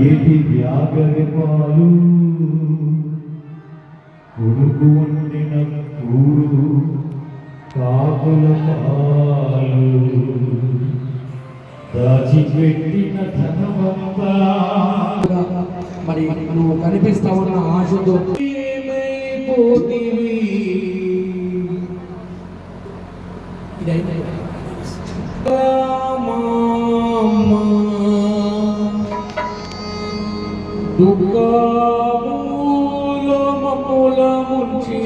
ఏటి వ్యాగరిపాలు కొడుకు వండిన కూరు కాకుల పాలు. దాచిపెట్టిన ధనవంతా. మరి మనం కనిపిస్తా ఉన్న ఆశతో ఏమైపోతీవి దుఃఖములముచి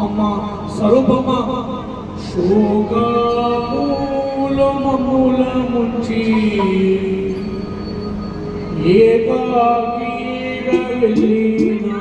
అమ్మ స్వరూపమ్మ శోకములములముచి ఏకాకి వెళ్ళినా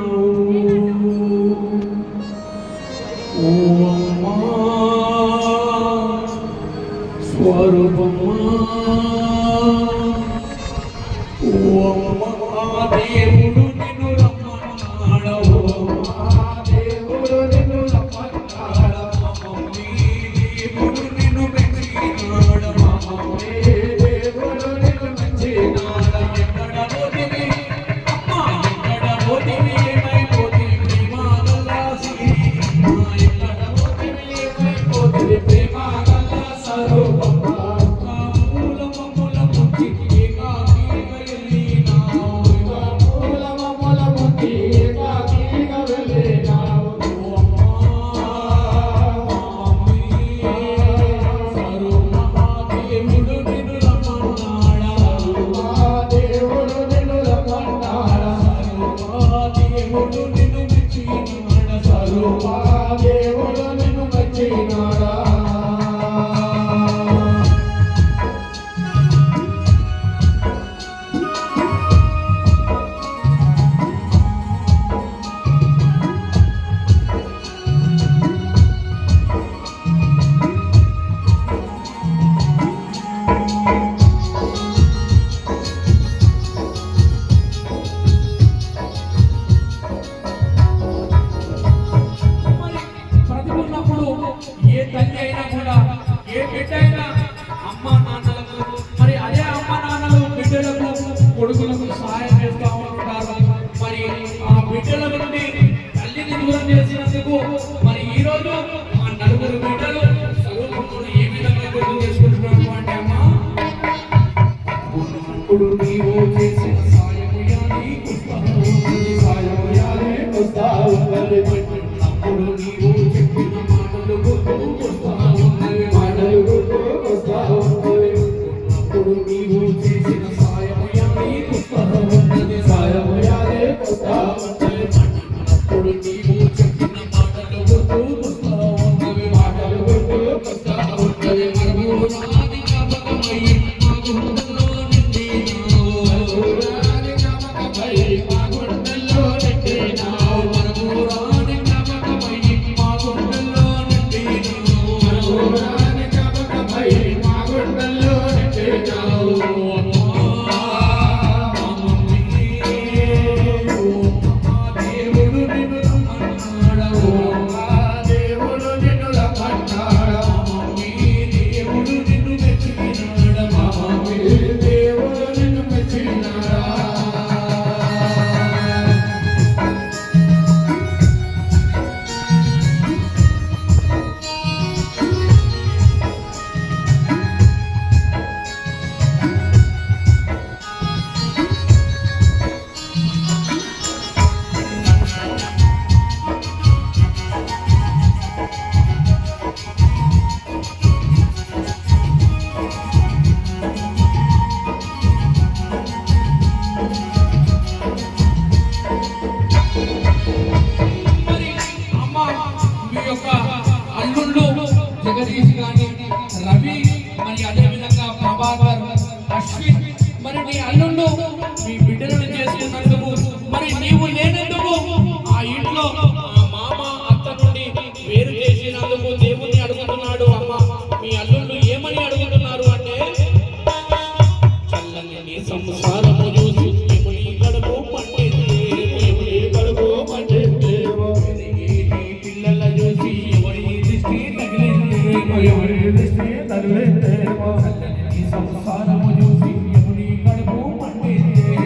కొడుకులకు సహాయం చేస్తా ఉంటున్నారు మరి ఆ బిడ్డల నుండి తల్లిని దూరం చేసినందుకు మరి ఈ రోజు ఆ నలుగురు బిడ్డలు ఏ విధంగా గుర్తు చేసుకుంటున్నారు అంటే కదిలేమో ఈ సంసారము చూసి ఎముడి కడుపు మండేమో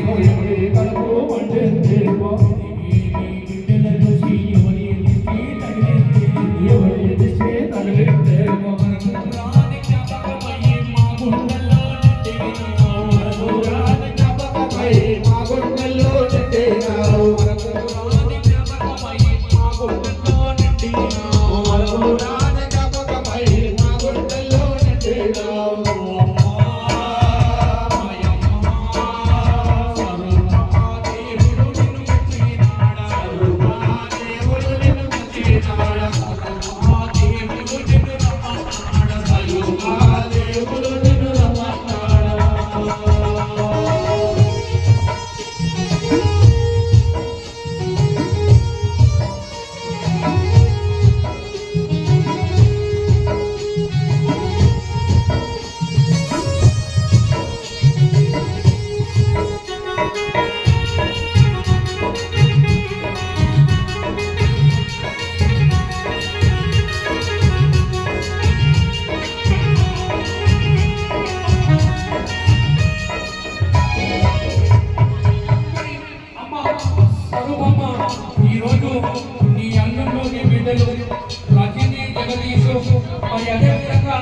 నీ అంగంలో నీ బిడ్డలు రజనీ జగదీశు మరి అదేవిధంగా